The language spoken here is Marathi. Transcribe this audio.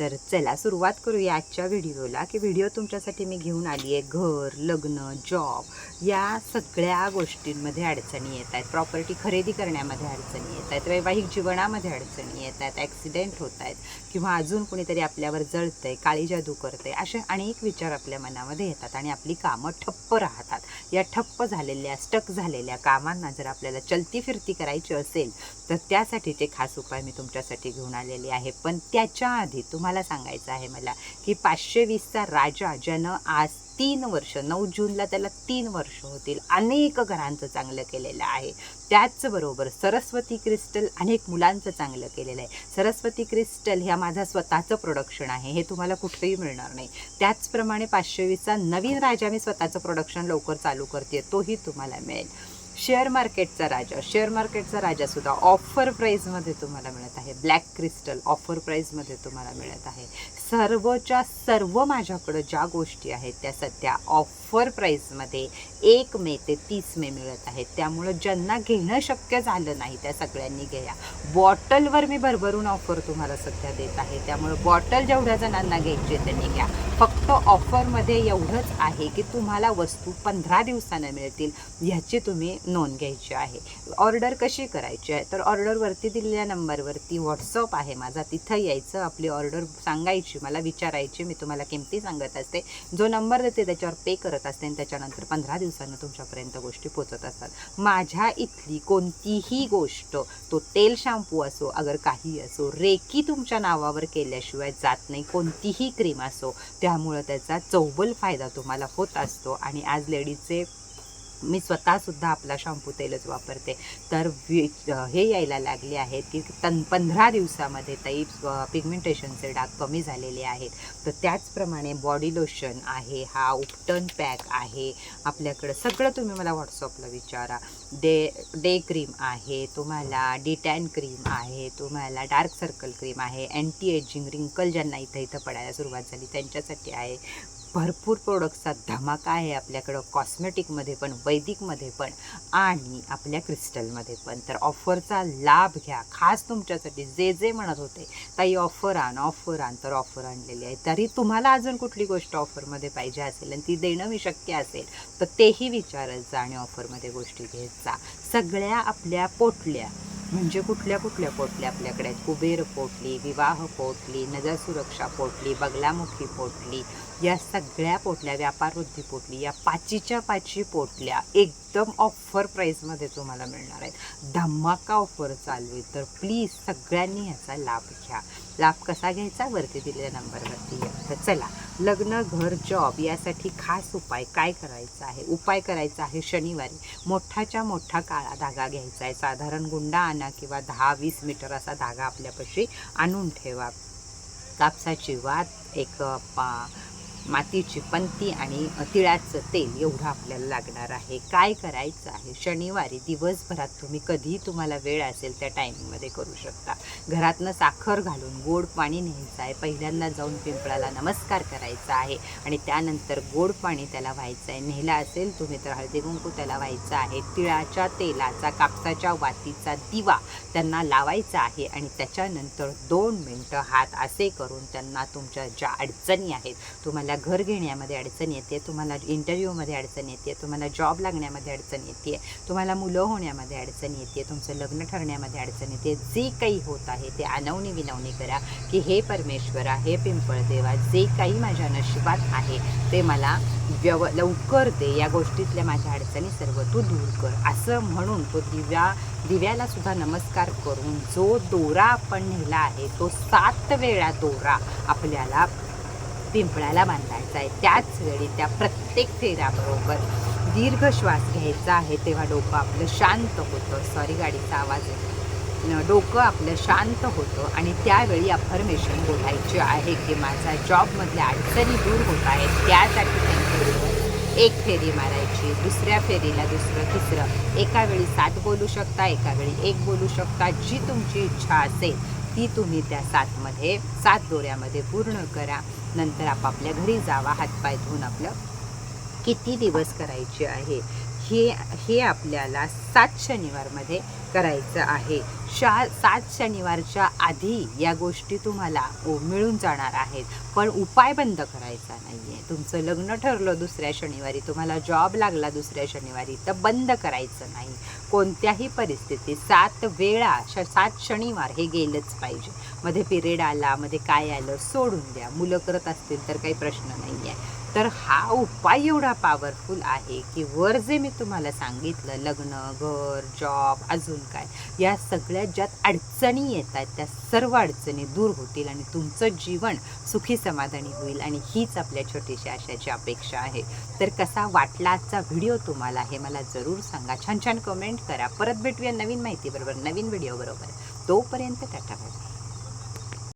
तर चला सुरुवात करूया आजच्या व्हिडिओला की व्हिडिओ तुमच्यासाठी मी घेऊन आली आहे घर लग्न जॉब या सगळ्या गोष्टींमध्ये अडचणी येत आहेत. प्रॉपर्टी खरेदी करण्यामध्ये अडचणी येत आहेत. वैवाहिक जीवनामध्ये अडचणी येत आहेत. ॲक्सिडेंट होत आहेत. किंवा अजून कोणीतरी आपल्यावर जळतंय काळी जादू करते असे अनेक विचार आपल्या मनामध्ये येतात आणि आपली कामं ठप्प राहतात. या ठप्प झालेल्या स्टक झालेल्या कामांना जर आपल्याला चलती फिरती करायची असेल तर त्यासाठीचे खास उपाय मी तुमच्यासाठी घेऊन आलेले आहे. पण त्याच्या आधी तुम्हाला सांगायचं आहे मला की पाचशे वीसचा राजा ज्यानं आज तीन वर्ष नऊ जूनला त्याला तीन वर्ष होतील अनेक घरांचं चांगलं केलेलं आहे. त्याचबरोबर सरस्वती क्रिस्टल अनेक मुलांचं चांगलं केलेलं आहे. सरस्वती क्रिस्टल ह्या माझा स्वतःचं प्रोडक्शन आहे हे तुम्हाला कुठेही मिळणार नाही. त्याचप्रमाणे पाचशे वीसचा नवीन राजा मी स्वतःचं प्रोडक्शन लवकर चालू करते तोही तुम्हाला मिळेल. शेअर मार्केटचा राजा. शेअर मार्केटचा राजासुद्धा ऑफर प्राईजमध्ये तुम्हाला मिळत आहे. ब्लॅक क्रिस्टल ऑफर प्राईजमध्ये तुम्हाला मिळत आहे. सर्वच्या सर्व माझ्याकडं ज्या गोष्टी आहेत त्या सध्या ऑफर प्राईजमध्ये एक मे ते तीस मे मिळत आहेत. त्यामुळं ज्यांना घेणं शक्य झालं नाही त्या सगळ्यांनी घ्या. बॉटलवर मी भरभरून ऑफर तुम्हाला सध्या देत आहे. त्यामुळं बॉटल जेवढ्या जणांना घ्यायची आहे त्यांनी घ्या. फक्त ऑफरमध्ये एवढंच आहे की तुम्हाला वस्तू पंधरा दिवसानं मिळतील ह्याची तुम्ही नोंद घ्यायची आहे. ऑर्डर कशी करायची आहे? तर ऑर्डरवरती दिलेल्या नंबरवरती व्हॉट्सअप आहे माझा. तिथं यायचं आपली ऑर्डर सांगायची मला विचारायची मी तुम्हाला किमती सांगत असते. जो नंबर देते त्याच्यावर पे करत असते आणि त्याच्यानंतर पंधरा दिवसानं तुमच्यापर्यंत गोष्टी पोचत असतात. माझ्या इथली कोणतीही गोष्ट तो तेल शॅम्पू असो अगर काही असो रेकी तुमच्या नावावर केल्याशिवाय जात नाही. कोणतीही क्रीम असो त्यामुळं त्याचा चौबल फायदा तुम्हाला होत असतो. आणि आज लेडीजचे मी स्वतःसुद्धा आपला शॅम्पू तेलच वापरते. तर वि हे यायला लागले आहेत की तन पंधरा दिवसामध्ये ताई पिगमेंटेशनचे डाग कमी झालेले आहेत. तर त्याचप्रमाणे बॉडी लोशन आहे हा उपटन पॅक आहे. आपल्याकडं सगळं तुम्ही मला व्हॉट्सअपला विचारा. डे डे क्रीम आहे तुम्हाला डिटॅन क्रीम आहे तुम्हाला डार्क सर्कल क्रीम आहे अँटी एजिंग रिंकल ज्यांना इथं इथं पडायला सुरुवात झाली त्यांच्यासाठी आहे. भरपूर प्रोडक्टचा धमाका आहे आपल्याकडं कॉस्मेटिकमध्ये पण वैदिकमध्ये पण आणि आपल्या क्रिस्टलमध्ये पण. तर ऑफरचा लाभ घ्या. खास तुमच्यासाठी जे जे म्हणत होते ताई ऑफर आण ऑफर आण तर ऑफर आणलेली आहे. तरी तुम्हाला अजून कुठली गोष्ट ऑफरमध्ये पाहिजे असेल आणि ती देणं मी शक्य असेल तर तेही विचारत जा आणि ऑफरमध्ये गोष्टी घेत जा सगळ्या आपल्या पोटल्या म्हणजे कुठल्या कुठल्या पोटल्या आपल्याकडे आहेत? कुबेर पोटली विवाह पोटली नजर सुरक्षा पोटली बगलामुखी पोटली या सगळ्या पोटल्या व्यापार वृद्धी पोटली या पाचीच्या पाची पोटल्या एकदम ऑफर प्राईसमध्ये तुम्हाला मिळणार आहेत. धमाका ऑफर चालू आहे. तर प्लीज सगळ्यांनी याचा लाभ घ्या. लाभ कसा घ्यायचा? वरती दिलेल्या नंबरवरती तर चला लग्न घर जॉब यासाठी खास उपाय काय करायचा आहे? उपाय करायचा आहे शनिवारी. मोठाच्या मोठा काळा धागा घ्यायचा आहे. साधारण गुंडा आणा किंवा दहा वीस मीटर असा धागा आपल्यापाशी आणून ठेवा. कापसाची वात एक पा मातीची पंती आणि तिळाचं तेल एवढं आपल्याला लागणार आहे. काय करायचं आहे? शनिवारी दिवसभरात तुम्ही कधीही तुम्हाला वेळ असेल त्या टायमिंगमध्ये करू शकता. घरातनं साखर घालून गोड पाणी न्यायचं आहे. पहिल्यांदा जाऊन पिंपळाला नमस्कार करायचा आहे आणि त्यानंतर गोड पाणी त्याला व्हायचं आहे. नेला असेल तुम्ही तर हळदी कुंकू त्याला व्हायचं आहे. तिळाच्या तेलाचा कापसाच्या वातीचा दिवा त्यांना लावायचा आहे आणि त्याच्यानंतर दोन मिनटं हात असे करून त्यांना तुमच्या ज्या अडचणी आहेत तुम्हाला घर घेण्यामध्ये अडचण येते तुम्हाला इंटरव्ह्यूमध्ये अडचण येते तुम्हाला जॉब लागण्यामध्ये अडचण येते तुम्हाला मुलं होण्यामध्ये अडचण येते तुमचं लग्न ठरण्यामध्ये अडचण येते जे काही होत आहे ते अनवणी विनवणी करा की हे परमेश्वरा हे पिंपळ देवा जे काही माझ्या नशिबात आहे ते मला व्यव लवकर दे या गोष्टीतल्या माझ्या अडचणी सर्व तू दूर कर. असं म्हणून तो दिव्या दिव्याला सुद्धा नमस्कार करून जो दोरा आपण नेला आहे तो सात वेळा दोरा आपल्याला पिंपळाला बांधायचा आहे. त्याच वेळी त्या प्रत्येक फेऱ्याबरोबर दीर्घ श्वास घ्यायचा आहे. तेव्हा डोकं आपलं शांत होतं. सॉरी गाडीचा आवाज येतो डोकं आपलं शांत होतं आणि त्यावेळी अफर्मेशन बोलायचे आहे की माझा जॉबमधल्या अडचणी दूर होत आहेत. त्यासाठी त्यांच्याबरोबर एक फेरी मारायची दुसऱ्या फेरीला दुसरं तिसरं. एका वेळी सात बोलू शकता एका वेळी एक बोलू शकता जी तुमची इच्छा असेल. ती तुम्ही त्या सातमध्ये सात दोऱ्यामध्ये पूर्ण करा. नंतर आपापल्या घरी जावा हातपाय धुवून आपलं किती दिवस करायचे आहे? हे हे आपल्याला सात शनिवारमध्ये करायचं आहे. शा सात शनिवारच्या आधी या गोष्टी तुम्हाला मिळून जाणार आहेत. पण उपाय बंद करायचा नाही आहे तुमचं लग्न ठरलं दुसऱ्या शनिवारी तुम्हाला जॉब लागला दुसऱ्या शनिवारी तर बंद करायचं नाही. कोणत्याही परिस्थितीत सात वेळा श सात शनिवार हे गेलंच पाहिजे. मध्ये पिरियड आला मध्ये काय आलं सोडून द्या. मुलं करत असतील तर काही प्रश्न नाही आहे तर हा उपाय एवढा पॉवरफुल आहे की वर जे मी तुम्हाला सांगितलं लग्न घर जॉब अजून काय या सगळ्यात ज्यात अडचणी येत आहेत त्या सर्व अडचणी दूर होतील आणि तुमचं जीवन सुखी समाधानी होईल आणि हीच आपल्या छोटीशी आशाची अपेक्षा आहे. तर कसा वाटला आजचा व्हिडिओ तुम्हाला हे मला जरूर सांगा. छान छान कमेंट करा. परत भेटूया नवीन माहितीबरोबर नवीन व्हिडिओ बरोबर. तोपर्यंत टाटा बाय.